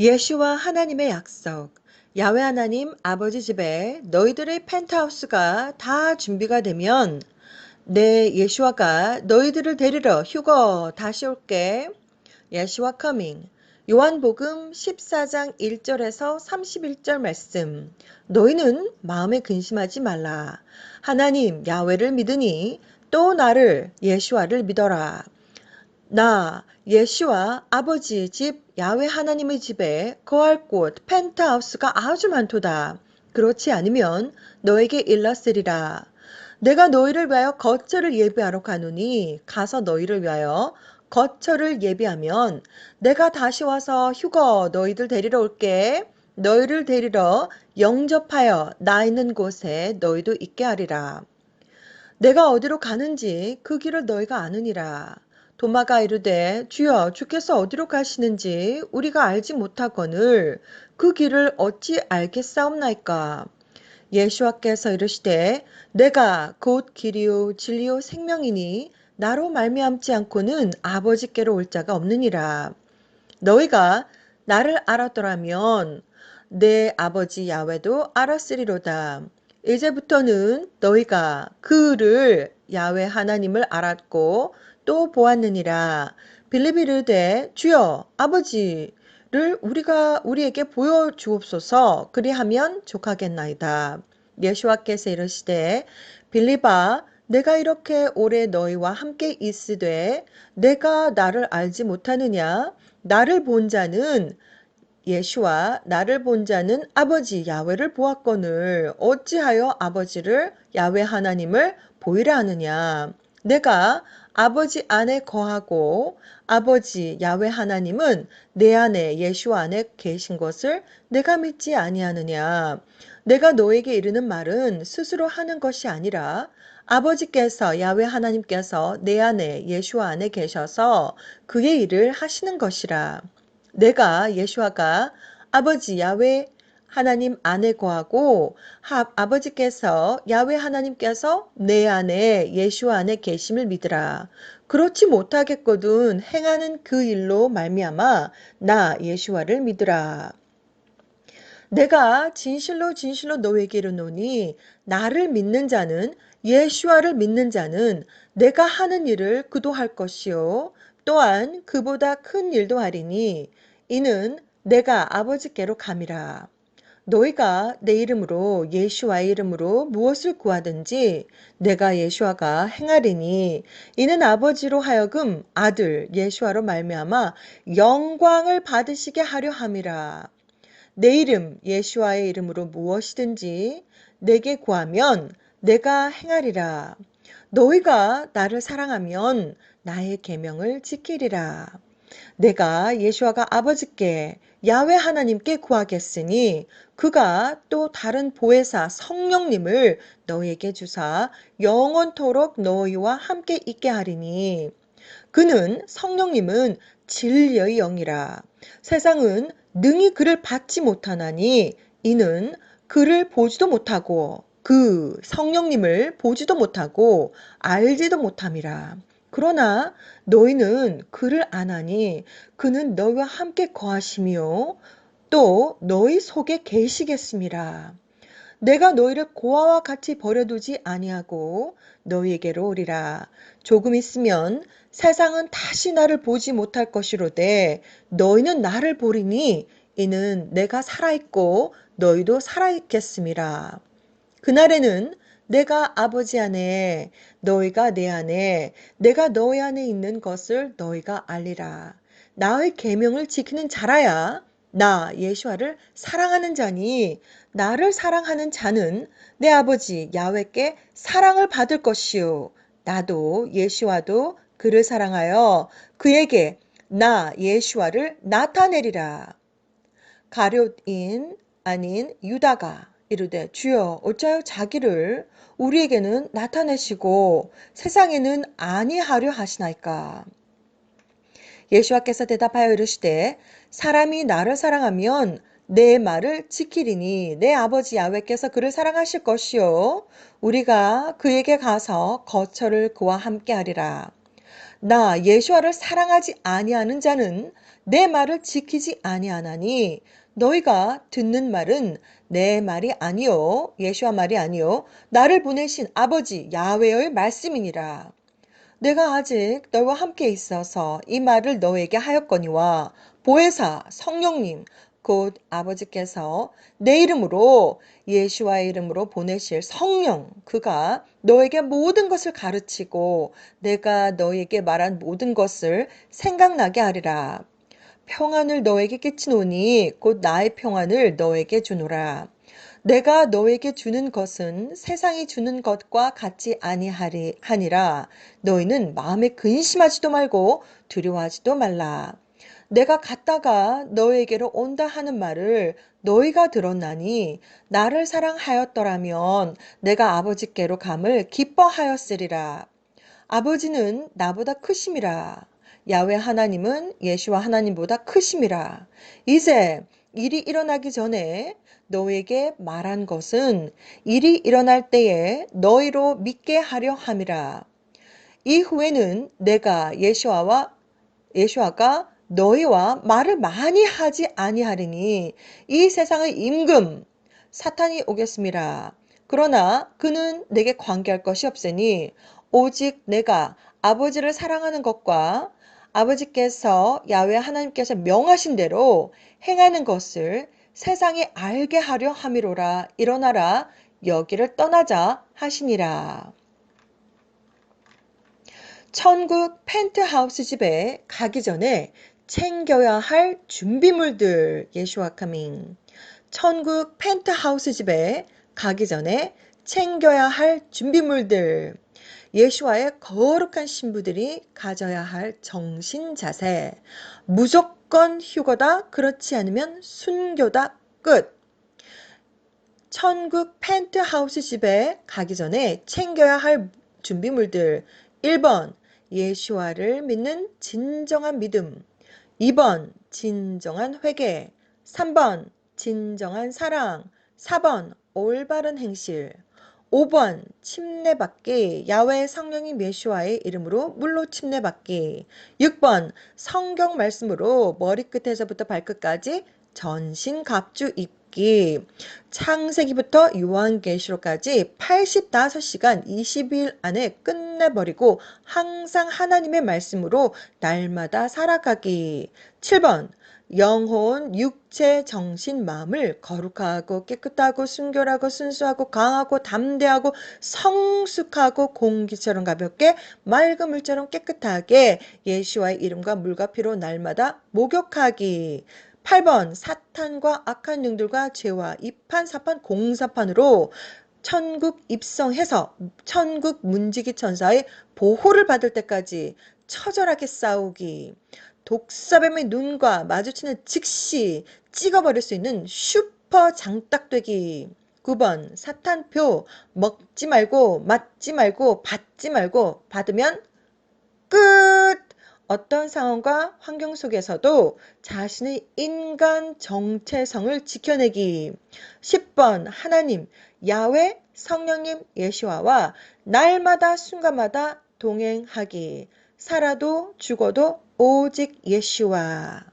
예수와 하나님의 약속. 야외 하나님 아버지 집에 너희들의 펜트하우스가 다 준비가 되면 내 예수와가 너희들을 데리러 휴거 다시 올게. 예수와 커밍. 요한복음 14장 1절에서 31절 말씀. 너희는 마음에 근심하지 말라. 하나님 야외를 믿으니 또 나를 예수와를 믿어라. 나 예수와 아버지 집 야외 하나님의 집에 거할 곳 펜트하우스가 아주 많도다. 그렇지 않으면 너에게 일렀으리라. 내가 너희를 위하여 거처를 예비하러 가노니 가서 너희를 위하여 거처를 예비하면 내가 다시 와서 휴거 너희들 데리러 올게. 너희를 데리러 영접하여 나 있는 곳에 너희도 있게 하리라. 내가 어디로 가는지 그 길을 너희가 아느니라. 도마가 이르되 주여 주께서 어디로 가시는지 우리가 알지 못하거늘 그 길을 어찌 알겠사옵나이까. 예수와께서 이르시되 내가 곧 길이요 진리요 생명이니 나로 말미암지 않고는 아버지께로 올 자가 없느니라. 너희가 나를 알았더라면 내 아버지 야외도 알았으리로다. 이제부터는 너희가 그를 야외 하나님을 알았고 또 보았느니라. 빌립이 이르되 주여 아버지를 우리가 우리에게 보여 주옵소서 그리하면 족하겠나이다. 예수와께서 이르시되 빌립아 내가 이렇게 오래 너희와 함께 있으되 내가 나를 알지 못하느냐 나를 본 자는 예수와 나를 본 자는 아버지 야외를 보았거늘 어찌하여 아버지를 야외 하나님을 보이라 하느냐 내가 아버지 안에 거하고 아버지 야외 하나님은 내 안에 예수 안에 계신 것을 내가 믿지 아니하느냐. 내가 너에게 이르는 말은 스스로 하는 것이 아니라 아버지께서 야외 하나님께서 내 안에 예수 안에 계셔서 그의 일을 하시는 것이라. 내가 예수아가 아버지 야외 하나님 안에 거하고 하, 아버지께서 야외 하나님께서 내 안에 예수 안에 계심을 믿으라. 그렇지 못하겠거든 행하는 그 일로 말미암아 나 예수와를 믿으라. 내가 진실로 진실로 너에게 이르노니 나를 믿는 자는 예수와를 믿는 자는 내가 하는 일을 그도 할 것이요 또한 그보다 큰 일도 하리니 이는 내가 아버지께로 감이라. 너희가 내 이름으로 예수와의 이름으로 무엇을 구하든지 내가 예수와가 행하리니 이는 아버지로 하여금 아들 예수와로 말미암아 영광을 받으시게 하려 함이라. 내 이름 예수와의 이름으로 무엇이든지 내게 구하면 내가 행하리라. 너희가 나를 사랑하면 나의 계명을 지키리라. 내가 예수와가 아버지께 야외 하나님께 구하겠으니 그가 또 다른 보혜사 성령님을 너희에게 주사 영원토록 너희와 함께 있게 하리니 그는 성령님은 진리의 영이라 세상은 능히 그를 받지 못하나니 이는 그를 보지도 못하고 그 성령님을 보지도 못하고 알지도 못함이라. 그러나 너희는 그를 아나니 그는 너희와 함께 거하시며 또 너희 속에 계시겠습니다. 내가 너희를 고아와 같이 버려두지 아니하고 너희에게로 오리라. 조금 있으면 세상은 다시 나를 보지 못할 것이로되 너희는 나를 보리니 이는 내가 살아있고 너희도 살아있겠습니다. 그날에는 내가 아버지 안에 너희가 내 안에 내가 너희 안에 있는 것을 너희가 알리라. 나의 계명을 지키는 자라야 나 예수와를 사랑하는 자니 나를 사랑하는 자는 내 아버지 야외께 사랑을 받을 것이요 나도 예수와도 그를 사랑하여 그에게 나 예수와를 나타내리라. 가룟인 아닌 유다가 이르되 주여 어찌하여 자기를 우리에게는 나타내시고 세상에는 아니하려 하시나이까. 예수와께서 대답하여 이르시되 사람이 나를 사랑하면 내 말을 지키리니 내 아버지 야외께서 그를 사랑하실 것이요 우리가 그에게 가서 거처를 그와 함께 하리라. 나 예수와를 사랑하지 아니하는 자는 내 말을 지키지 아니하나니 너희가 듣는 말은 내 말이 아니요 예수와 말이 아니요 나를 보내신 아버지 야훼의 말씀이니라. 내가 아직 너희와 함께 있어서 이 말을 너에게 하였거니와 보혜사 성령님 곧 아버지께서 내 이름으로 예수와의 이름으로 보내실 성령 그가 너에게 모든 것을 가르치고 내가 너에게 말한 모든 것을 생각나게 하리라. 평안을 너에게 끼치노니 곧 나의 평안을 너에게 주노라. 내가 너에게 주는 것은 세상이 주는 것과 같지 아니하리 하니라. 너희는 마음에 근심하지도 말고 두려워하지도 말라. 내가 갔다가 너에게로 온다 하는 말을 너희가 들었나니 나를 사랑하였더라면 내가 아버지께로 감을 기뻐하였으리라. 아버지는 나보다 크심이라. 야외 하나님은 예수와 하나님보다 크심이라. 이제 일이 일어나기 전에 너에게 말한 것은 일이 일어날 때에 너희로 믿게 하려 함이라. 이후에는 내가 예수와와 예수와가 너희와 말을 많이 하지 아니하리니 이 세상의 임금 사탄이 오겠습니다. 그러나 그는 내게 관계할 것이 없으니 오직 내가 아버지를 사랑하는 것과 아버지께서 야외 하나님께서 명하신 대로 행하는 것을 세상에 알게 하려 함이로라 일어나라 여기를 떠나자 하시니라. 천국 펜트하우스 집에 가기 전에 챙겨야 할 준비물들 예수와 카밍 천국 펜트하우스 집에 가기 전에 챙겨야 할 준비물들. 예수와의 거룩한 신부들이 가져야 할 정신 자세. 무조건 휴거다 그렇지 않으면 순교다 끝. 천국 펜트하우스 집에 가기 전에 챙겨야 할 준비물들. 1번 예수와를 믿는 진정한 믿음 2번 진정한 회개 3번 진정한 사랑 4번 올바른 행실 5번 침례받기 야외 성령인 예수와의 이름으로 물로 침례받기 6번 성경 말씀으로 머리끝에서부터 발끝까지 전신 갑주 입기 창세기부터 요한계시록까지 85시간 20일 안에 끝내버리고 항상 하나님의 말씀으로 날마다 살아가기 7번 영혼, 육체, 정신, 마음을 거룩하고 깨끗하고 순결하고 순수하고 강하고 담대하고 성숙하고 공기처럼 가볍게 맑은 물처럼 깨끗하게 예수와의 이름과 물과 피로 날마다 목욕하기. 8번 사탄과 악한 영들과 죄와 이판 사판 공사판으로 천국 입성해서 천국 문지기 천사의 보호를 받을 때까지 처절하게 싸우기. 독사뱀의 눈과 마주치는 즉시 찍어버릴 수 있는 슈퍼 장딱되기. 9번 사탄표 먹지 말고 맞지 말고 받지 말고 받으면 끝! 어떤 상황과 환경 속에서도 자신의 인간 정체성을 지켜내기. 10번 하나님, 야외, 성령님, 예시와와 날마다 순간마다 동행하기. 살아도 죽어도 오직 예수와